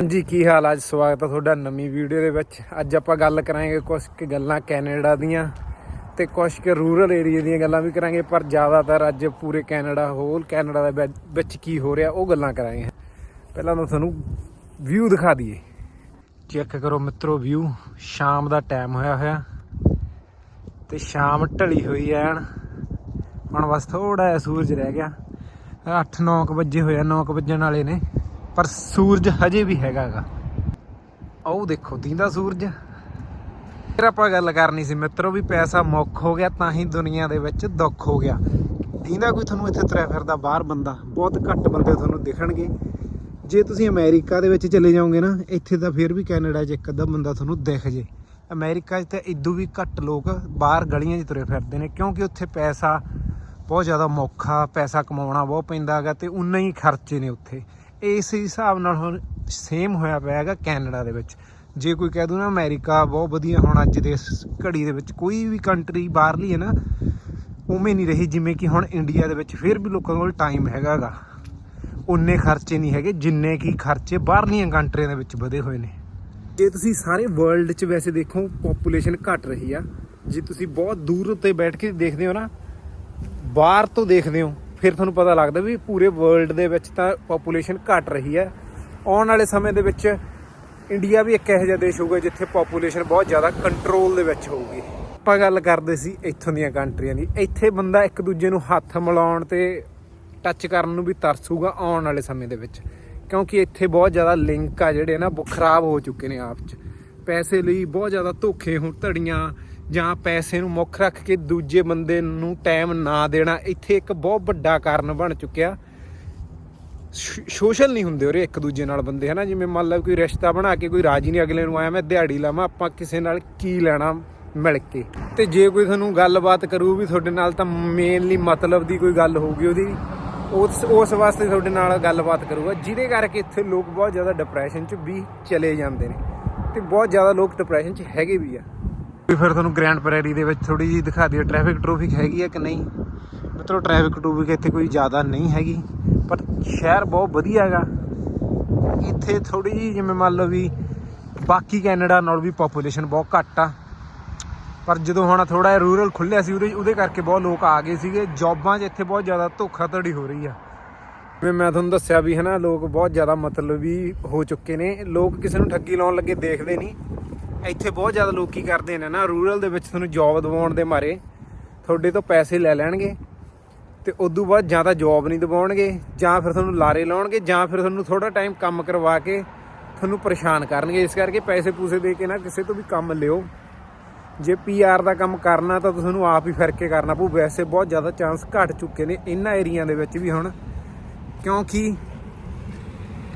ਹਾਂਜੀ, ਕੀ ਹਾਲ ਅੱਜ ਸਵਾਗਤ ਹੈ ਤੁਹਾਡਾ ਨਵੀਂ ਵੀਡੀਓ ਦੇ ਵਿੱਚ। ਅੱਜ ਆਪਾਂ ਗੱਲ ਕਰਾਂਗੇ ਕੁਝ ਕੁ ਗੱਲਾਂ ਕੈਨੇਡਾ ਦੀਆਂ ਤੇ ਕੁਝ ਕੁ ਰੂਰਲ ਏਰੀਆ ਦੀਆਂ ਗੱਲਾਂ ਵੀ ਕਰਾਂਗੇ, ਪਰ ਜ਼ਿਆਦਾਤਰ ਅੱਜ ਪੂਰੇ ਕੈਨੇਡਾ, ਹੋਲ ਕੈਨੇਡਾ ਦੇ ਵਿੱਚ- ਵਿੱਚ ਕੀ ਹੋ ਰਿਹਾ, ਉਹ ਗੱਲਾਂ ਕਰਾਂਗੇ। ਪਹਿਲਾਂ ਤਾਂ ਤੁਹਾਨੂੰ ਵਿਊ ਦਿਖਾ ਦਈਏ। ਚੈੱਕ ਕਰੋ ਮਿੱਤਰੋ ਵਿਊ ਸ਼ਾਮ ਦਾ ਟਾਈਮ ਹੋਇਆ ਹੋਇਆ ਤੇ ਸ਼ਾਮ ਢਲੀ ਹੋਈ ਐਨ ਹੁਣ ਬਸ ਥੋੜਾ ਜਿਹਾ ਸੂਰਜ ਰਹਿ ਗਿਆ। 8-9 ਵਜੇ ਹੋਇਆ 9 ਵੱਜਣ ਵਾਲੇ ਨੇ। ਪਰ ਸੂਰਜ ਹਜੇ ਵੀ ਹੈਗਾਗਾ ਉਹ ਦੇਖੋ, ਦੀਂਦਾ ਸੂਰਜ। ਫਿਰ ਆਪਾਂ ਗੱਲ ਕਰਨੀ ਸੀ, ਮਿੱਤਰੋ, ਵੀ ਪੈਸਾ ਮੁੱਖ ਹੋ ਗਿਆ ਤਾਂ ਹੀ ਦੁਨੀਆ ਦੇ ਵਿੱਚ ਦੁੱਖ ਹੋ ਗਿਆ। ਦੀਂਦਾ ਕੋਈ ਤੁਹਾਨੂੰ ਇੱਥੇ ਤੁਰਿਆ ਫਿਰਦਾ, ਬਾਹਰ ਬੰਦਾ, ਬਹੁਤ ਘੱਟ ਬੰਦੇ ਤੁਹਾਨੂੰ ਦਿਖਣਗੇ। ਜੇ ਤੁਸੀਂ ਅਮਰੀਕਾ ਦੇ ਵਿੱਚ ਚਲੇ ਜਾਓਗੇ ਨਾ, ਇੱਥੇ ਤਾਂ ਫਿਰ ਵੀ ਕੈਨੇਡਾ 'ਚ ਇੱਕ ਅੱਧਾ ਬੰਦਾ ਤੁਹਾਨੂੰ ਦਿਖ ਜੇ। ਅਮਰੀਕਾ 'ਚ ਤਾਂ ਇਦੋਂ ਵੀ ਘੱਟ ਲੋਕ ਬਾਹਰ ਗਲੀਆਂ 'ਚ ਤੁਰੇ ਫਿਰਦੇ ਨੇ, ਕਿਉਂਕਿ ਉੱਥੇ ਪੈਸਾ ਬਹੁਤ ਜ਼ਿਆਦਾ ਮੌਖਾ, ਪੈਸਾ ਕਮਾਉਣਾ ਬਹੁਤ ਪੈਂਦਾ ਹੈਗਾ ਤੇ ਉਨਾ ਹੀ ਖਰਚੇ ਨੇ ਉੱਥੇ। ਇਸ ਹਿਸਾਬ ਨਾਲ ਹੁਣ ਸੇਮ ਹੋਇਆ ਪਿਆ ਹੈਗਾ ਕੈਨੇਡਾ ਦੇ ਵਿੱਚ। ਜੇ ਕੋਈ ਕਹਿ ਦੂ ਨਾ ਅਮਰੀਕਾ ਬਹੁਤ ਵਧੀਆ ਹੁਣ ਅੱਜ ਦੇ ਇਸ ਘੜੀ ਦੇ ਵਿੱਚ ਕੋਈ ਵੀ ਕੰਟਰੀ ਬਾਹਰਲੀ ਹੈ ਨਾ, ਉਵੇਂ ਨਹੀਂ ਰਹੀ ਜਿਵੇਂ ਕਿ ਹੁਣ ਇੰਡੀਆ ਦੇ ਵਿੱਚ। ਫਿਰ ਵੀ ਲੋਕਾਂ ਕੋਲ ਟਾਈਮ ਹੈਗਾਗਾ। ਉਨੇ ਖਰਚੇ ਨਹੀਂ ਹੈਗੇ, ਜਿੰਨੇ ਕੀ ਖਰਚੇ ਬਾਹਰਲੀਆਂ ਕੰਟਰੀਆਂ ਦੇ ਵਿੱਚ ਵਧੇ ਹੋਏ ਨੇ। ਜੇ ਤੁਸੀਂ ਸਾਰੇ ਵਰਲਡ 'ਚ ਵੈਸੇ ਦੇਖੋ ਪੋਪੂਲੇਸ਼ਨ ਘਟ ਰਹੀ ਆ। ਜੇ ਤੁਸੀਂ ਬਹੁਤ ਦੂਰ ਉੱਤੇ ਬੈਠ ਕੇ ਦੇਖਦੇ ਹੋ ਨਾ, ਬਾਹਰ ਤੋਂ ਦੇਖਦੇ ਹੋ ਫਿਰ ਤੁਹਾਨੂੰ ਪਤਾ ਲੱਗਦਾ ਵੀ ਪੂਰੇ ਵਰਲਡ ਦੇ ਵਿੱਚ ਤਾਂ ਪੋਪੂਲੇਸ਼ਨ ਘਟ ਰਹੀ ਹੈ। ਆਉਣ ਵਾਲੇ ਸਮੇਂ ਦੇ ਵਿੱਚ ਇੰਡੀਆ ਵੀ ਇੱਕ ਇਹੋ ਜਿਹਾ ਦੇਸ਼ ਹੋਊਗਾ ਜਿੱਥੇ ਪੋਪੂਲੇਸ਼ਨ ਬਹੁਤ ਜ਼ਿਆਦਾ ਕੰਟਰੋਲ ਦੇ ਵਿੱਚ ਹੋਊਗੀ। ਆਪਾਂ ਗੱਲ ਕਰਦੇ ਸੀ ਇੱਥੋਂ ਦੀਆਂ ਕੰਟਰੀਆਂ ਦੀ। ਇੱਥੇ ਬੰਦਾ ਇੱਕ ਦੂਜੇ ਨੂੰ ਹੱਥ ਮਿਲਾਉਣ ਤੇ ਟੱਚ ਕਰਨ ਨੂੰ ਵੀ ਤਰਸੂਗਾ ਆਉਣ ਵਾਲੇ ਸਮੇਂ ਦੇ ਵਿੱਚ। ਕਿਉਂਕਿ ਇੱਥੇ ਬਹੁਤ ਜ਼ਿਆਦਾ ਲਿੰਕ ਆ ਜਿਹੜੇ ਨਾ, ਉਹ ਖਰਾਬ ਹੋ ਚੁੱਕੇ ਨੇ ਆਪ 'ਚ। ਪੈਸੇ ਲਈ ਬਹੁਤ ਜ਼ਿਆਦਾ ਧੋਖੇ ਹੁਣ, ਧੜੀਆਂ ਜਾਂ ਪੈਸੇ ਨੂੰ ਮੁੱਖ ਰੱਖ ਕੇ ਦੂਜੇ ਬੰਦੇ ਨੂੰ ਟਾਈਮ ਨਾ ਦੇਣਾ, ਇੱਥੇ ਇੱਕ ਬਹੁਤ ਵੱਡਾ ਕਾਰਨ ਬਣ ਚੁੱਕਿਆ। ਸੋਸ਼ਲ ਨਹੀਂ ਹੁੰਦੇ ਉਰੇ ਇੱਕ ਦੂਜੇ ਨਾਲ ਬੰਦੇ, ਹਨਾ? ਜਿਵੇਂ ਮੰਨ ਲਓ ਕੋਈ ਰਿਸ਼ਤਾ ਬਣਾ ਕੇ ਕੋਈ ਰਾਜੀ ਨਹੀਂ, ਅਗਲੇ ਨੂੰ ਆਇਆ, ਮੈਂ ਦਿਹਾੜੀ ਲਾਵਾਂ, ਆਪਾਂ ਕਿਸੇ ਨਾਲ ਕੀ ਲੈਣਾ ਮਿਲ ਕੇ? ਤੇ ਜੇ ਕੋਈ ਤੁਹਾਨੂੰ ਗੱਲਬਾਤ ਕਰੂ ਵੀ ਤੁਹਾਡੇ ਨਾਲ, ਤਾਂ ਮੇਨਲੀ ਮਤਲਬ ਦੀ ਕੋਈ ਗੱਲ ਹੋਊਗੀ ਉਹਦੀ। ਉਸ ਉਸ ਵਾਸਤੇ ਤੁਹਾਡੇ ਨਾਲ ਗੱਲਬਾਤ ਕਰੂਗਾ, ਜਿਹਦੇ ਕਰਕੇ ਇੱਥੇ ਲੋਕ ਬਹੁਤ ਜ਼ਿਆਦਾ ਡਿਪਰੈਸ਼ਨ 'ਚ ਵੀ ਚਲੇ ਜਾਂਦੇ ਨੇ। ਤੇ ਬਹੁਤ ਜ਼ਿਆਦਾ ਲੋਕ ਡਿਪਰੈਸ਼ਨ 'ਚ ਹੈਗੇ ਵੀ ਆ। ਵੀ ਫਿਰ ਤੁਹਾਨੂੰ ਗ੍ਰੈਂਡ ਪ੍ਰੈਰੀ ਦੇ ਵਿੱਚ ਥੋੜੀ ਜਿਹੀ ਦਿਖਾ ਦਿਓ ਟ੍ਰੈਫਿਕ ਟਰੂਫਿਕ ਹੈਗੀ ਹੈ ਕਿ ਨਹੀਂ? ਮਿੱਤਰੋ ਟ੍ਰੈਫਿਕ ਟਰੂਫਿਕ ਇੱਥੇ ਕੋਈ ਜ਼ਿਆਦਾ ਨਹੀਂ ਹੈਗੀ, ਪਰ ਸ਼ਹਿਰ ਬਹੁਤ ਵਧੀਆ ਹੈਗਾ। ਇੱਥੇ ਥੋੜੀ ਜਿਹੀ ਜਿਵੇਂ ਮੰਨ ਲਓ ਵੀ ਬਾਕੀ ਕੈਨੇਡਾ ਨਾਲ ਵੀ ਪੋਪੂਲੇਸ਼ਨ ਬਹੁਤ ਘੱਟ ਆ। ਪਰ ਜਦੋਂ ਹੁਣ ਥੋੜਾ ਜਿਹਾ ਰੂਰਲ ਖੁੱਲਿਆ ਸੀ, ਉਹਦੇ ਉਹਦੇ ਕਰਕੇ ਬਹੁਤ ਲੋਕ ਆ ਗਏ ਸੀਗੇ। ਜੌਬਾਂ 'ਚ ਇੱਥੇ ਬਹੁਤ ਜ਼ਿਆਦਾ ਧੋਖਾਧੜੀ ਹੋ ਰਹੀ ਆ। ਜਿਵੇਂ ਮੈਂ ਤੁਹਾਨੂੰ ਦੱਸਿਆ ਵੀ ਹਨਾ, ਲੋਕ ਬਹੁਤ ਜ਼ਿਆਦਾ ਮਤਲਬ ਵੀ ਹੋ ਚੁੱਕੇ ਨੇ। ਲੋਕ ਕਿਸੇ ਨੂੰ ਠੱਗੀ ਲਾਉਣ ਲੱਗੇ ਦੇਖਦੇ ਨਹੀਂ। ਇੱਥੇ ਬਹੁਤ ਜ਼ਿਆਦਾ ਲੋਕ ਕੀ ਕਰਦੇ ਨੇ ਨਾ ਰੂਰਲ ਦੇ ਵਿੱਚ ਤੁਹਾਨੂੰ ਜੌਬ ਦਿਵਾਉਣ ਦੇ ਮਾਰੇ, ਤੁਹਾਡੇ ਤੋਂ ਪੈਸੇ ਲੈ ਲੈਣਗੇ ਤੇ ਉਦੋਂ ਬਾਅਦ ਜਾਂ ਤਾਂ ਜੌਬ ਨਹੀਂ ਦਿਵਾਉਣਗੇ, ਜਾਂ ਫਿਰ ਤੁਹਾਨੂੰ ਲਾਰੇ ਲਾਉਣਗੇ, ਜਾਂ ਫਿਰ ਤੁਹਾਨੂੰ ਥੋੜਾ ਟਾਈਮ ਕੰਮ ਕਰਵਾ ਕੇ ਤੁਹਾਨੂੰ ਪਰੇਸ਼ਾਨ ਕਰਨਗੇ। ਇਸ ਕਰਕੇ ਪੈਸੇ ਪੂਸੇ ਦੇ ਕੇ ਨਾ ਕਿਸੇ ਤੋਂ ਵੀ ਕੰਮ ਲਿਓ। ਜੇ ਪੀਆਰ ਦਾ ਕੰਮ ਕਰਨਾ ਤਾਂ ਤੁਹਾਨੂੰ ਆਪ ਹੀ ਫਿਰ ਕੇ ਕਰਨਾ ਪਊ। ਵੈਸੇ ਬਹੁਤ ਜ਼ਿਆਦਾ ਚਾਂਸ ਘਟ ਚੁੱਕੇ ਨੇ ਇਹਨਾਂ ਏਰੀਆ ਦੇ ਵਿੱਚ ਵੀ ਹੁਣ, ਕਿਉਂਕਿ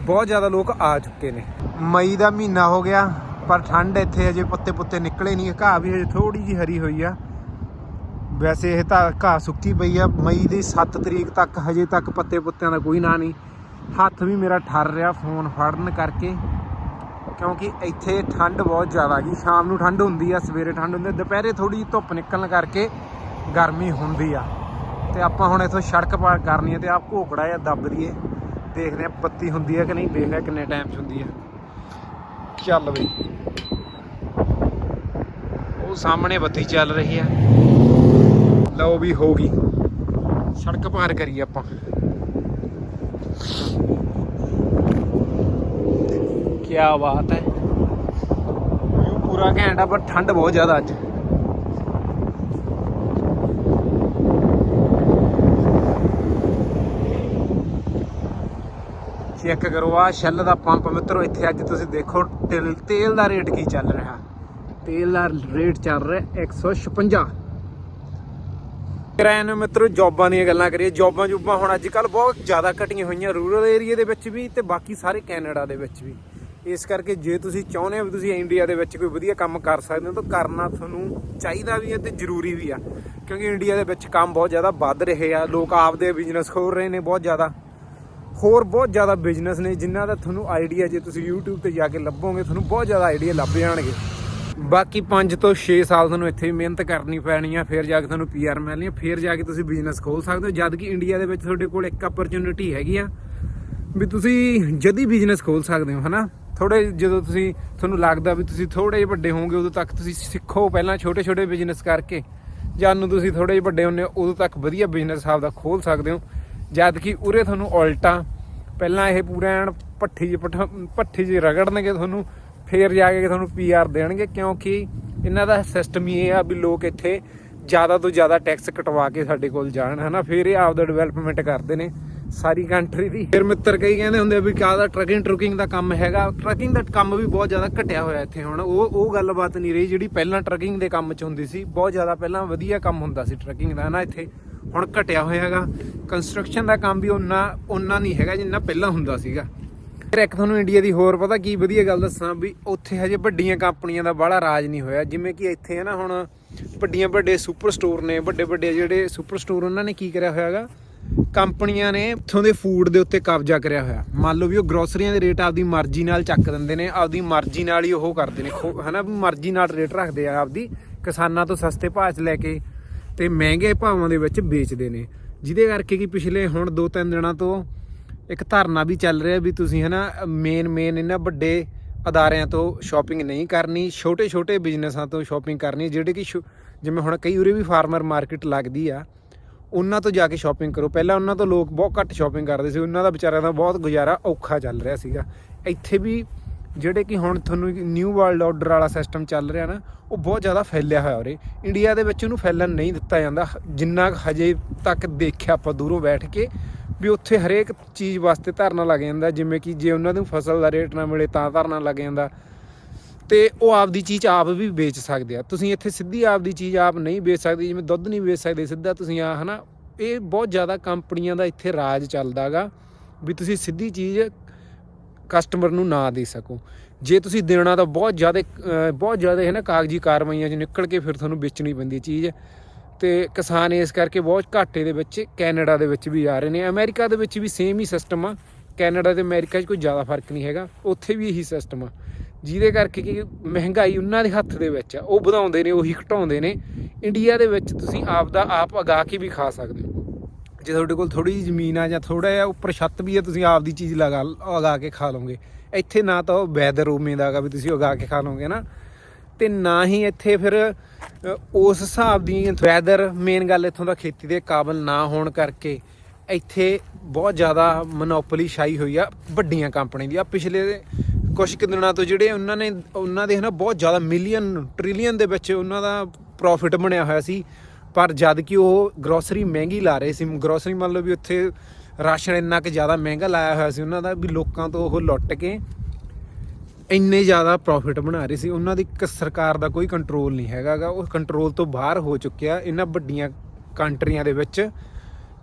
ਬਹੁਤ ਜ਼ਿਆਦਾ ਲੋਕ ਆ ਚੁੱਕੇ ਨੇ। ਮਈ ਦਾ ਮਹੀਨਾ ਹੋ ਗਿਆ ਪਰ ਠੰਡ ਇੱਥੇ ਅਜੇ ਪੱਤੇ ਪੁੱਤੇ ਨਿਕਲੇ ਨਹੀਂ, ਘਾਹ ਵੀ ਹਜੇ ਥੋੜੀ ਜੀ ਹਰੀ ਹੋਈ ਆ। ਵੈਸੇ ਇਹ ਤਾਂ ਘਾਹ ਸੁੱਕੀ ਪਈ ਆ, ਮਈ ਦੀ 7 ਤਰੀਕ ਤੱਕ ਹਜੇ ਤੱਕ ਪੱਤੇ ਪੁੱਤਿਆਂ ਦਾ ਕੋਈ ਨਾਂ ਨਹੀਂ। ਹੱਥ ਵੀ ਮੇਰਾ ਠਰ ਰਿਹਾ ਫੋਨ ਫੜਨ ਕਰਕੇ, ਕਿਉਂਕਿ ਇੱਥੇ ਠੰਡ ਬਹੁਤ ਜ਼ਿਆਦਾ ਜੀ। ਸ਼ਾਮ ਨੂੰ ਠੰਡ ਹੁੰਦੀ ਆ, ਸਵੇਰੇ ਠੰਡ ਹੁੰਦੀ ਆ, ਦੁਪਹਿਰੇ ਥੋੜੀ ਧੁੱਪ ਨਿਕਲਣ ਕਰਕੇ ਗਰਮੀ ਹੁੰਦੀ ਆ। ਤੇ ਆਪਾਂ ਹੁਣ ਇੱਥੋਂ ਸੜਕ ਪਾਰ ਕਰਨੀ ਹੈ ਤੇ ਆਪ ਘੋਕੜਾ ਜਾਂ ਦੱਬ ਦਈਏ। ਦੇਖਦੇ ਆ ਪੱਤੀ ਹੁੰਦੀ ਆ ਕਿ ਨਹੀਂ ਦੇਖਦੇ ਕਿੰਨੇ ਟਾਈਮ 'ਚ ਹੁੰਦੀ ਆ। ਚੱਲ ਬਈ। ਉਹ ਸਾਹਮਣੇ ਬੱਤੀ ਚੱਲ ਰਹੀ ਆ। ਲਓ ਵੀ ਹੋ ਗਈ। ਸੜਕ ਪਾਰ ਕਰੀ ਆਪਾਂ। ਕੀ ਬਾਤ ਹੈ। ਪੂਰਾ ਘੈਂਟ ਆ ਪਰ ਠੰਡ ਬਹੁਤ ਜ਼ਿਆਦਾ ਅੱਜ। ਚੈੱਕ ਕਰੋ ਆ ਸ਼ੈਲ ਦਾ ਪੰਪ ਮਿੱਤਰੋ, ਇੱਥੇ ਅੱਜ ਤੁਸੀਂ ਦੇਖੋ ਤੇਲ ਦਾ ਰੇਟ ਕੀ ਚੱਲ ਰਿਹਾ। ਤੇਲ ਦਾ ਰੇਟ ਚੱਲ ਰਿਹਾ 156 ਕਿਰਾਏ ਨੂੰ ਮਿੱਤਰੋ, ਜੌਬਾਂ ਦੀਆਂ ਗੱਲਾਂ ਕਰੀਏ। ਜੌਬਾਂ ਜੁਬਾਂ ਹੁਣ ਅੱਜ ਕੱਲ ਬਹੁਤ ਜ਼ਿਆਦਾ ਘਟੀਆਂ ਹੋਈਆਂ ਰੂਰਲ ਏਰੀਆ ਦੇ ਵਿੱਚ ਵੀ ਤੇ ਬਾਕੀ ਸਾਰੇ ਕੈਨੇਡਾ ਦੇ ਵਿੱਚ ਵੀ। ਇਸ ਕਰਕੇ ਜੇ ਤੁਸੀਂ ਚਾਹੁੰਦੇ ਹੋ ਵੀ ਤੁਸੀਂ ਇੰਡੀਆ ਦੇ ਵਿੱਚ ਕੋਈ ਵਧੀਆ ਕੰਮ ਕਰ ਸਕਦੇ ਹੋ, ਤਾਂ ਕਰਨਾ ਤੁਹਾਨੂੰ ਚਾਹੀਦਾ ਵੀ ਹੈ ਤੇ ਜ਼ਰੂਰੀ ਵੀ ਆ। ਕਿਉਂਕਿ ਇੰਡੀਆ ਦੇ ਵਿੱਚ ਕੰਮ ਬਹੁਤ ਜ਼ਿਆਦਾ ਵੱਧ ਰਹੇ ਆ। ਲੋਕ ਆਪਦੇ ਬਿਜ਼ਨਸ ਖੋਲ ਰਹੇ ਨੇ ਬਹੁਤ ਜ਼ਿਆਦਾ। ਹੋਰ ਬਹੁਤ ਜ਼ਿਆਦਾ ਬਿਜ਼ਨਸ ਨੇ, ਜਿਨ੍ਹਾਂ ਦਾ ਤੁਹਾਨੂੰ ਆਈਡੀਆ ਜੇ ਤੁਸੀਂ YouTube ਤੇ ਜਾ ਕੇ ਲੱਭੋਗੇ, ਤੁਹਾਨੂੰ ਬਹੁਤ ਜ਼ਿਆਦਾ ਆਈਡੀਆ ਲੱਭ ਜਾਣਗੇ। ਬਾਕੀ 5 ਤੋਂ 6 ਸਾਲ ਤੁਹਾਨੂੰ ਇੱਥੇ ਵੀ ਮਿਹਨਤ ਕਰਨੀ ਪੈਣੀ ਆ, ਫਿਰ ਜਾ ਕੇ ਤੁਹਾਨੂੰ ਪੀਆਰ ਮਿਲਣੀ ਆ, ਫਿਰ ਜਾ ਕੇ ਤੁਸੀਂ ਬਿਜ਼ਨਸ ਖੋਲ ਸਕਦੇ ਹੋ, ਜਦ ਕਿ ਇੰਡੀਆ ਦੇ ਵਿੱਚ ਤੁਹਾਡੇ ਕੋਲ ਇੱਕ ਅਪਰਚੂਨਿਟੀ ਹੈਗੀ ਆ ਵੀ ਤੁਸੀਂ ਜਦੀ ਬਿਜ਼ਨਸ ਖੋਲ ਸਕਦੇ ਹੋ, ਹਨਾ? ਥੋੜੇ ਜਦੋਂ ਤੁਸੀਂ, ਤੁਹਾਨੂੰ ਲੱਗਦਾ ਵੀ ਤੁਸੀਂ ਥੋੜੇ ਜਿਹੇ ਵੱਡੇ ਹੋਵੋਗੇ, ਉਦੋਂ ਤੱਕ ਤੁਸੀਂ ਸਿੱਖੋ ਪਹਿਲਾਂ ਛੋਟੇ ਛੋਟੇ ਬਿਜ਼ਨਸ ਕਰਕੇ। ਜਦ ਨੂੰ ਤੁਸੀਂ ਥੋੜੇ ਜਿਹੇ ਵੱਡੇ ਹੁੰਦੇ ਹੋ, ਉਦੋਂ ਤੱਕ ਵਧੀਆ ਬਿਜ਼ਨਸ ਆਪਦਾ ਖੋਲ ਸਕਦੇ ਹੋ। ਜਦ ਕਿ ਉਰੇ ਤੁਹਾਨੂੰ ਉਲਟਾ, ਪਹਿਲਾਂ ਇਹ ਪੂਰਾ ਐਨ ਪੱਠੀ 'ਚ ਪਠ- ਪੱਠੀ 'ਚ ਰਗੜਨਗੇ ਤੁਹਾਨੂੰ, ਫੇਰ ਜਾ ਕੇ ਤੁਹਾਨੂੰ ਪੀਆਰ ਦੇਣਗੇ, ਕਿਉਂਕਿ ਇਹਨਾਂ ਦਾ ਸਿਸਟਮ ਹੀ ਇਹ ਆ ਵੀ ਲੋਕ ਇੱਥੇ ਜ਼ਿਆਦਾ ਤੋਂ ਜ਼ਿਆਦਾ ਟੈਕਸ ਕਟਵਾ ਕੇ ਸਾਡੇ ਕੋਲ ਜਾਣ, ਹਨਾ? ਫਿਰ ਇਹ ਆਪਦਾ ਡਿਵੈਲਪਮੈਂਟ ਕਰਦੇ ਨੇ ਸਾਰੀ ਕੰਟਰੀ ਦੀ। ਫਿਰ ਮਿੱਤਰ ਕਈ ਕਹਿੰਦੇ ਹੁੰਦੇ ਆ ਵੀ ਕਾਹਦਾ ਟਰਕਿੰਗ ਟਰਕਿੰਗ ਦਾ ਕੰਮ ਹੈਗਾ? ਟਰਕਿੰਗ ਦਾ ਕੰਮ ਵੀ ਬਹੁਤ ਜ਼ਿਆਦਾ ਘਟਿਆ ਹੋਇਆ ਇੱਥੇ ਹੁਣ। ਉਹ ਉਹ ਗੱਲਬਾਤ ਨਹੀਂ ਰਹੀ ਜਿਹੜੀ ਪਹਿਲਾਂ ਟਰਕਿੰਗ ਦੇ ਕੰਮ 'ਚ ਹੁੰਦੀ ਸੀ। ਬਹੁਤ ਜ਼ਿਆਦਾ ਪਹਿਲਾਂ ਵਧੀਆ ਕੰਮ ਹੁੰਦਾ ਸੀ ਟਰਕਿੰਗ ਦਾ ਨਾ ਇੱਥੇ ਹੁਣ ਘਟਿਆ ਹੋਇਆ ਹੈਗਾ ਕੰਸਟਰਕਸ਼ਨ ਦਾ ਕੰਮ ਵੀ ਉਨਾ ਉਨਾ ਨਹੀਂ ਹੈਗਾ ਜਿੰਨਾ ਪਹਿਲਾਂ ਹੁੰਦਾ ਸੀਗਾ। ਫਿਰ ਇੱਕ ਤੁਹਾਨੂੰ ਇੰਡੀਆ ਦੀ ਹੋਰ ਪਤਾ ਕੀ ਵਧੀਆ ਗੱਲ ਦੱਸਾਂ ਵੀ ਉੱਥੇ ਹਜੇ ਵੱਡੀਆਂ ਕੰਪਨੀਆਂ ਦਾ ਬਾਹਲਾ ਰਾਜ ਨਹੀਂ ਹੋਇਆ। ਜਿਵੇਂ ਕਿ ਇੱਥੇ ਹੈ ਨਾ ਹੁਣ ਵੱਡੀਆਂ ਵੱਡੇ ਸੁਪਰ ਸਟੋਰ ਨੇ, ਵੱਡੇ ਵੱਡੇ ਜਿਹੜੇ ਸੁਪਰ ਸਟੋਰ ਉਹਨਾਂ ਨੇ ਕੀ ਕਰਿਆ ਹੋਇਆ ਹੈਗਾ ਕੰਪਨੀਆਂ ਨੇ ਇੱਥੋਂ ਦੇ ਫੂਡ ਦੇ ਉੱਤੇ ਕਬਜ਼ਾ ਕਰਿਆ ਹੋਇਆ। ਮੰਨ ਲਓ ਵੀ ਉਹ ਗਰੋਸਰੀਆਂ ਦੇ ਰੇਟ ਆਪਦੀ ਮਰਜ਼ੀ ਨਾਲ ਚੱਕ ਦਿੰਦੇ ਨੇ, ਆਪਦੀ ਮਰਜ਼ੀ ਨਾਲ ਹੀ ਉਹ ਕਰਦੇ ਨੇ। ਖੋ- ਹਨਾ ਵੀ ਮਰਜ਼ੀ ਨਾਲ ਰੇਟ ਰੱਖਦੇ ਆ ਆਪਦੀ। ਕਿਸਾਨਾਂ ਤੋਂ ਸਸਤੇ ਭਾਅ 'ਚ ਲੈ ਕੇ ਤੇ ਮਹਿੰਗੇ ਭਾਵਾਂ ਦੇ ਵਿੱਚ ਵੇਚਦੇ ਨੇ। ਜਿਹਦੇ ਕਰਕੇ ਕਿ ਪਿਛਲੇ ਹੁਣ 2-3 ਦਿਨਾਂ ਤੋਂ ਇੱਕ ਧਾਰਨਾ ਵੀ ਚੱਲ ਰਿਹਾ ਵੀ ਤੁਸੀਂ ਹਨਾ ਮੇਨ ਮੇਨ ਇਹਨਾਂ ਵੱਡੇ ਅਦਾਰਿਆਂ ਤੋਂ ਸ਼ਾਪਿੰਗ ਨਹੀਂ ਕਰਨੀ ਛੋਟੇ ਛੋਟੇ ਬਿਜ਼ਨਸਾਂ ਤੋਂ ਸ਼ਾਪਿੰਗ ਕਰਨੀ, ਜਿਹੜੇ ਕਿ ਸ਼ੁ- ਜਿਵੇਂ ਹੁਣ ਕਈ ਉਰੇ ਵੀ ਫਾਰਮਰ ਮਾਰਕੀਟ ਲੱਗਦੀ ਆ, ਉਹਨਾਂ ਤੋਂ ਜਾ ਕੇ ਸ਼ਾਪਿੰਗ ਕਰੋ। ਪਹਿਲਾਂ ਉਹਨਾਂ ਤੋਂ ਲੋਕ ਬਹੁਤ ਘੱਟ ਸ਼ਾਪਿੰਗ ਕਰਦੇ ਸੀ, ਉਹਨਾਂ ਦਾ ਵਿਚਾਰਿਆਂ ਦਾ ਬਹੁਤ ਗੁਜ਼ਾਰਾ ਔਖਾ ਚੱਲ ਰਿਹਾ ਸੀਗਾ। ਇੱਥੇ ਵੀ ਜਿਹੜੇ ਕਿ ਹੁਣ ਤੁਹਾਨੂੰ ਨਿਊ ਵਰਲਡ ਆਰਡਰ ਵਾਲਾ ਸਿਸਟਮ ਚੱਲ ਰਿਹਾ ਨਾ, ਉਹ ਬਹੁਤ ਜ਼ਿਆਦਾ ਫੈਲਿਆ ਹੋਇਆ ਉਰੇ। ਇੰਡੀਆ ਦੇ ਵਿੱਚ ਉਹਨੂੰ ਫੈਲਣ ਨਹੀਂ ਦਿੱਤਾ ਜਾਂਦਾ। ਜਿੰਨਾ ਕੁ ਹਜੇ ਤੱਕ ਦੇਖਿਆ ਆਪਾਂ ਦੂਰੋਂ ਬੈਠ ਕੇ, ਵੀ ਉੱਥੇ ਹਰੇਕ ਚੀਜ਼ ਵਾਸਤੇ ਧਰਨਾ ਲੱਗ ਜਾਂਦਾ। ਜਿਵੇਂ ਕਿ ਜੇ ਉਹਨਾਂ ਨੂੰ ਫਸਲ ਦਾ ਰੇਟ ਨਾ ਮਿਲੇ ਤਾਂ ਧਰਨਾ ਲੱਗ ਜਾਂਦਾ। ਤੇ ਉਹ ਆਪਦੀ ਚੀਜ਼ ਆਪ ਵੀ ਵੇਚ ਸਕਦੇ ਆ। ਤੁਸੀਂ ਇੱਥੇ ਸਿੱਧੀ ਆਪਦੀ ਚੀਜ਼ ਆਪ ਨਹੀਂ ਵੇਚ ਸਕਦੇ, ਜਿਵੇਂ ਦੁੱਧ ਨਹੀਂ ਵੇਚ ਸਕਦੇ। ਸਿੱਧਾ ਤੁਸੀਂ ਆ ਹਨਾ, ਇਹ ਬਹੁਤ ਜ਼ਿਆਦਾ ਕੰਪਨੀਆਂ ਦਾ ਇੱਥੇ ਰਾਜ ਚੱਲਦਾਗਾ ਵੀ ਤੁਸੀਂ ਸਿੱਧੀ ਚੀਜ਼ ਕਸਟਮਰ ਨੂੰ ਨਾ ਦੇ ਸਕੋ। ਜੇ ਤੁਸੀਂ ਦੇਣਾ ਤਾਂ ਬਹੁਤ ਜ਼ਿਆਦਾ ਬਹੁਤ ਜ਼ਿਆਦਾ ਹੈ ਨਾ ਕਾਗਜ਼ੀ ਕਾਰਵਾਈਆਂ 'ਚ ਨਿਕਲ ਕੇ ਫਿਰ ਤੁਹਾਨੂੰ ਵੇਚਣੀ ਪੈਂਦੀ ਚੀਜ਼। ਤੇ ਕਿਸਾਨ ਇਸ ਕਰਕੇ ਬਹੁਤ ਘਾਟੇ ਦੇ ਵਿੱਚ ਕੈਨੇਡਾ ਦੇ ਵਿੱਚ ਵੀ ਆ ਰਹੇ ਨੇ। ਅਮਰੀਕਾ ਦੇ ਵਿੱਚ ਵੀ ਸੇਮ ਹੀ ਸਿਸਟਮ ਆ। ਕੈਨੇਡਾ ਤੇ ਅਮਰੀਕਾ 'ਚ ਕੋਈ ਜ਼ਿਆਦਾ ਫ਼ਰਕ ਨਹੀਂ ਹੈਗਾ। ਉੱਥੇ ਵੀ ਇਹੀ ਸਿਸਟਮ ਆ। ਜਿਹਦੇ ਕਰਕੇ ਕਿ ਮਹਿੰਗਾਈ ਉਹਨਾਂ ਦੇ ਹੱਥ ਦੇ ਵਿੱਚ ਆ। ਉਹ ਵਧਾਉਂਦੇ ਨੇ, ਉਹੀ ਘਟਾਉਂਦੇ ਨੇ। ਇੰਡੀਆ ਦੇ ਵਿੱਚ ਤੁਸੀਂ ਆਪ ਦਾ ਆਪ ਉਗਾ ਕੇ ਵੀ ਖਾ ਸਕਦੇ ਹੋ। ਜੇ ਤੁਹਾਡੇ ਕੋਲ ਥੋੜੀ ਜਿਹੀ ਜ਼ਮੀਨ ਆ ਜਾਂ ਥੋੜਾ ਜਿਹਾ ਉੱਪਰ ਛੱਤ ਵੀ ਹੈ, ਤੁਸੀਂ ਆਪਦੀ ਚੀਜ਼ ਲਗਾ ਉਗਾ ਕੇ ਖਾ ਲਓਗੇ। ਇੱਥੇ ਨਾ ਤਾਂ ਉਹ ਵੈਦਰ ਉਵੇਂ ਦਾ ਹੈਗਾ ਵੀ ਤੁਸੀਂ ਉਗਾ ਕੇ ਖਾ ਲਓਗੇ ਨਾ। ਤੇ ਨਾ ਹੀ ਇੱਥੇ ਫਿਰ ਉਸ ਹਿਸਾਬ ਦੀ ਵੈਦਰ ਮੇਨ ਗੱਲ ਇੱਥੋਂ ਦਾ ਖੇਤੀ ਦੇ ਕਾਬਲ ਨਾ ਹੋਣ ਕਰਕੇ ਇੱਥੇ ਬਹੁਤ ਜ਼ਿਆਦਾ ਮੋਨੋਪੋਲੀ ਛਾਈ ਹੋਈ ਆ, ਵੱਡੀਆਂ ਕੰਪਨੀ ਦੀ। ਆ ਪਿਛਲੇ ਕੁਝ ਕੁ ਦਿਨਾਂ ਤੋਂ ਜਿਹੜੇ ਉਹਨਾਂ ਨੇ, ਉਹਨਾਂ ਦੇ ਹਨਾ ਬਹੁਤ ਜ਼ਿਆਦਾ ਮਿਲੀਅਨ ਟ੍ਰਿਲੀਅਨ ਦੇ ਵਿੱਚ ਉਹਨਾਂ ਦਾ ਪ੍ਰੋਫਿਟ ਬਣਿਆ ਹੋਇਆ ਸੀ। ਪਰ ਜਦ ਕਿ ਉਹ ਗਰੋਸਰੀ ਮਹਿੰਗੀ ਲਾ ਰਹੇ ਸੀ ਗਰੋਸਰੀ ਮੰਨ ਲਓ ਵੀ ਉੱਥੇ ਰਾਸ਼ਨ ਇੰਨਾ ਕਿ ਜ਼ਿਆਦਾ ਮਹਿੰਗਾ ਲਾਇਆ ਹੋਇਆ ਸੀ ਉਹਨਾਂ ਦਾ ਵੀ ਲੋਕਾਂ ਤੋਂ ਉਹ ਲੁੱਟ ਕੇ ਇੰਨੇ ਜ਼ਿਆਦਾ ਪ੍ਰੋਫਿਟ ਬਣਾ ਰਹੇ ਸੀ। ਉਹਨਾਂ ਦੀ ਇੱਕ ਸਰਕਾਰ ਦਾ ਕੋਈ ਕੰਟਰੋਲ ਨਹੀਂ ਹੈਗਾਗਾ ਉਹ ਕੰਟਰੋਲ ਤੋਂ ਬਾਹਰ ਹੋ ਚੁੱਕਿਆ ਇਹਨਾਂ ਵੱਡੀਆਂ ਕੰਟਰੀਆਂ ਦੇ ਵਿੱਚ,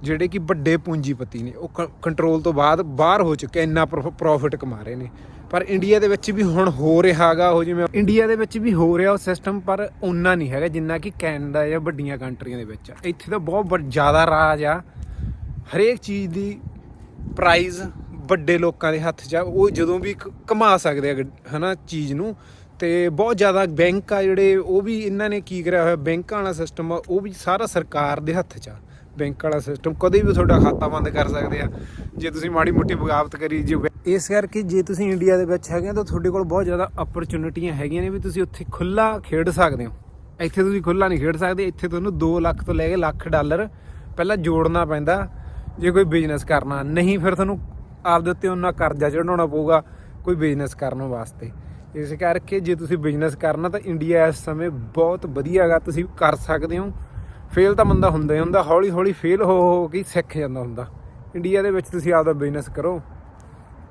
ਜਿਹੜੇ ਕਿ ਵੱਡੇ ਪੂੰਜੀਪਤੀ ਨੇ। ਉਹ ਕੰਟਰੋਲ ਤੋਂ ਬਾਅਦ ਬਾਹਰ ਹੋ ਚੁੱਕੇ, ਇੰਨਾ ਪ੍ਰੋਫਿਟ ਕਮਾ ਰਹੇ ਨੇ। ਪਰ ਇੰਡੀਆ ਦੇ ਵਿੱਚ ਵੀ ਹੁਣ ਹੋ ਰਿਹਾਗਾ ਉਹ ਜਿਵੇਂ ਇੰਡੀਆ ਦੇ ਵਿੱਚ ਵੀ ਹੋ ਰਿਹਾ ਉਹ ਸਿਸਟਮ ਪਰ ਉਨਾ ਨਹੀਂ ਹੈਗਾ ਜਿੰਨਾ ਕਿ ਕੈਨੇਡਾ ਜਾਂ ਵੱਡੀਆਂ ਕੰਟਰੀਆਂ ਦੇ ਵਿੱਚ ਇੱਥੇ ਤਾਂ ਬਹੁਤ ਵੱਡ- ਜ਼ਿਆਦਾ ਰਾਜ ਆ। ਹਰੇਕ ਚੀਜ਼ ਦੀ ਪ੍ਰਾਈਜ਼ ਵੱਡੇ ਲੋਕਾਂ ਦੇ ਹੱਥ 'ਚ ਆ। ਉਹ ਜਦੋਂ ਵੀ ਕ- ਕਮਾ ਸਕਦੇ ਆ ਗ- ਹਨਾ ਚੀਜ਼ ਨੂੰ। ਤੇ ਬਹੁਤ ਜ਼ਿਆਦਾ ਬੈਂਕ ਆ ਜਿਹੜੇ, ਉਹ ਵੀ ਇਹਨਾਂ ਨੇ ਕੀ ਕਰਿਆ ਹੋਇਆ ਬੈਂਕਾਂ ਵਾਲਾ ਸਿਸਟਮ ਆ, ਉਹ ਵੀ ਸਾਰਾ ਸਰਕਾਰ ਦੇ ਹੱਥ 'ਚ ਆ। ਬੈਂਕ ਵਾਲਾ ਸਿਸਟਮ ਕਦੇ ਵੀ ਤੁਹਾਡਾ ਖਾਤਾ ਬੰਦ ਕਰ ਸਕਦੇ ਆ। ਜੇ ਤੁਸੀਂ ਮਾੜੀ ਮੋਟੀ ਬਗਾਵਤ ਕਰੀ ਜੇ ਇਸ ਕਰਕੇ ਜੇ ਤੁਸੀਂ ਇੰਡੀਆ ਦੇ ਵਿੱਚ ਹੈਗੇ ਆ, ਤਾਂ ਤੁਹਾਡੇ ਕੋਲ ਬਹੁਤ ਜ਼ਿਆਦਾ ਓਪਰਚੁਨਿਟੀਆਂ ਹੈਗੀਆਂ ਨੇ ਵੀ ਤੁਸੀਂ ਉੱਥੇ ਖੁੱਲਾ ਖੇਡ ਸਕਦੇ ਹੋ। ਇੱਥੇ ਤੁਸੀਂ ਖੁੱਲਾ ਨਹੀਂ ਖੇਡ ਸਕਦੇ, ਇੱਥੇ ਤੁਹਾਨੂੰ 2 ਲੱਖ ਤੋਂ ਲੈ ਕੇ ਲੱਖ ਡਾਲਰ ਪਹਿਲਾਂ ਜੋੜਨਾ ਪੈਂਦਾ, ਜੇ ਕੋਈ ਬਿਜ਼ਨਸ ਕਰਨਾ। ਨਹੀਂ, ਫਿਰ ਤੁਹਾਨੂੰ ਆਪਦੇ ਉੱਤੇ ਉਹਨਾਂ ਕਰਜ਼ਾ ਚੜਾਉਣਾ ਪਊਗਾ, ਕੋਈ ਬਿਜ਼ਨਸ ਕਰਨ ਵਾਸਤੇ। ਇਸ ਕਰਕੇ ਜੇ ਤੁਸੀਂ ਬਿਜ਼ਨਸ ਕਰਨਾ, ਤਾਂ ਇੰਡੀਆ ਇਸ ਸਮੇਂ ਬਹੁਤ ਵਧੀਆ ਹੈਗਾ, ਤੁਸੀਂ ਕਰ ਸਕਦੇ ਹੋ। ਫੇਲ ਤਾਂ ਬੰਦਾ ਹੁੰਦਾ ਹੀ ਹੁੰਦਾ, ਹੌਲੀ ਹੌਲੀ ਫੇਲ ਹੋ ਹੋ ਕੇ ਸਿੱਖ ਜਾਂਦਾ ਹੁੰਦਾ। ਇੰਡੀਆ ਦੇ ਵਿੱਚ ਤੁਸੀਂ ਆਪਦਾ ਬਿਜ਼ਨਸ ਕਰੋ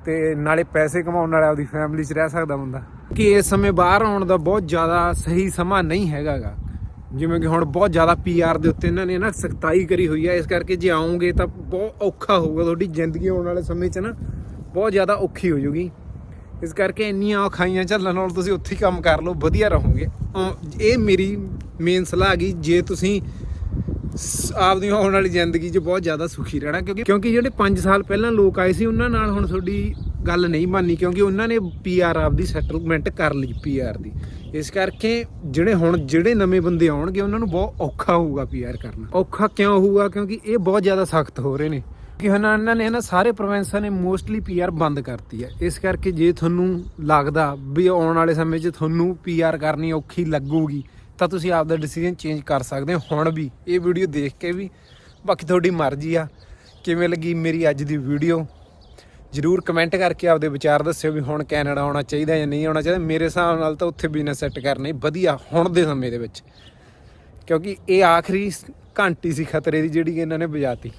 ਤੇ ਨਾਲੇ ਪੈਸੇ ਕਮਾਉਣ ਨਾਲ ਆਪਦੀ ਫੈਮਿਲੀ 'ਚ ਰਹਿ ਸਕਦਾ ਬੰਦਾ। ਕਿ ਇਸ ਸਮੇਂ ਬਾਹਰ ਆਉਣ ਦਾ ਬਹੁਤ ਜ਼ਿਆਦਾ ਸਹੀ ਸਮਾਂ ਨਹੀਂ ਹੈਗਾਗਾ ਜਿਵੇਂ ਕਿ ਹੁਣ ਬਹੁਤ ਜ਼ਿਆਦਾ ਪੀਆਰ ਦੇ ਉੱਤੇ ਇਹਨਾਂ ਨੇ ਨਾ ਸਖਤਾਈ ਕਰੀ ਹੋਈ ਹੈ ਇਸ ਕਰਕੇ ਜੇ ਆਉਂਗੇ ਤਾਂ ਬਹੁਤ ਔਖਾ ਹੋਊਗਾ ਤੁਹਾਡੀ ਜ਼ਿੰਦਗੀ ਆਉਣ ਵਾਲੇ ਸਮੇਂ 'ਚ ਨਾ, ਬਹੁਤ ਜ਼ਿਆਦਾ ਔਖੀ ਹੋ ਜਾਊਗੀ। ਇਸ ਕਰਕੇ ਇੰਨੀਆਂ ਔਖਾਈਆਂ ਝੱਲਣ ਨਾਲ ਤੁਸੀਂ ਉੱਥੇ ਹੀ ਕੰਮ ਕਰ ਲਓ, ਵਧੀਆ ਰਹੋਗੇ। ਅਮ, ਇਹ ਮੇਰੀ ਮੇਨ ਸਲਾਹ ਹੈਗੀ, ਜੇ ਤੁਸੀਂ ਸ- ਆਪਦੀ ਆਉਣ ਵਾਲੀ ਜ਼ਿੰਦਗੀ 'ਚ ਬਹੁਤ ਜ਼ਿਆਦਾ ਸੁਖੀ ਰਹਿਣਾ ਕਿਉਂਕਿ ਕਿਉਂਕਿ ਜਿਹੜੇ 5 ਸਾਲ ਪਹਿਲਾਂ ਲੋਕ ਆਏ ਸੀ, ਉਹਨਾਂ ਨਾਲ ਹੁਣ ਤੁਹਾਡੀ ਗੱਲ ਨਹੀਂ ਮੰਨੀ ਕਿਉਂਕਿ ਉਹਨਾਂ ਨੇ ਪੀਆਰ ਆਪਦੀ ਸੈਟਲਮੈਂਟ ਕਰ ਲਈ ਪੀਆਰ ਦੀ। ਇਸ ਕਰਕੇ ਜਿਹੜੇ ਹੁਣ ਜਿਹੜੇ ਨਵੇਂ ਬੰਦੇ ਆਉਣਗੇ, ਉਹਨਾਂ ਨੂੰ ਬਹੁਤ ਔਖਾ ਹੋਊਗਾ ਪੀਆਰ ਕਰਨਾ। ਔਖਾ ਕਿਉਂ ਹੋਊਗਾ? ਕਿਉਂਕਿ ਇਹ ਬਹੁਤ ਜ਼ਿਆਦਾ ਸਖਤ ਹੋ ਰਹੇ ਨੇ। ਕਿ ਹੁਣ ਇਹਨਾਂ ਨੇ ਨਾ ਸਾਰੇ ਪ੍ਰੋਵਿੰਸਾਂ ਨੇ ਮੋਸਟਲੀ ਪੀਆਰ ਬੰਦ ਕਰਤੀ ਹੈ। ਇਸ ਕਰਕੇ ਜੇ ਤੁਹਾਨੂੰ ਲੱਗਦਾ ਵੀ ਆਉਣ ਵਾਲੇ ਸਮੇਂ 'ਚ ਤੁਹਾਨੂੰ ਪੀਆਰ ਕਰਨੀ ਔਖੀ ਲੱਗੂਗੀ ਤਾਂ ਤੁਸੀਂ ਆਪਦਾ ਡਿਸੀਜਨ ਚੇਂਜ ਕਰ ਸਕਦੇ ਹੋ, ਹੁਣ ਵੀ, ਇਹ ਵੀਡੀਓ ਦੇਖ ਕੇ ਵੀ। ਬਾਕੀ ਤੁਹਾਡੀ ਮਰਜ਼ੀ ਆ, ਕਿਵੇਂ ਲੱਗੀ ਮੇਰੀ ਅੱਜ ਦੀ ਵੀਡੀਓ ਜਰੂਰ ਕਮੈਂਟ ਕਰਕੇ ਆਪਦੇ ਵਿਚਾਰ ਦੱਸਿਓ ਵੀ ਹੁਣ ਕੈਨੇਡਾ ਆਉਣਾ ਚਾਹੀਦਾ ਜਾਂ ਨਹੀਂ ਆਉਣਾ ਚਾਹੀਦਾ। ਮੇਰੇ ਹਿਸਾਬ ਨਾਲ ਤਾਂ ਉੱਥੇ ਬਿਜ਼ਨਸ ਸੈੱਟ ਕਰਨਾ ਵਧੀਆ ਹੁਣ ਦੇ ਸਮੇਂ ਦੇ ਵਿੱਚ। ਕਿਉਂਕਿ ਇਹ ਆਖਰੀ ਘੰਟੀ ਸੀ ਖਤਰੇ ਦੀ ਜਿਹੜੀ ਇਹਨਾਂ ਨੇ ਵਜਾਤੀ।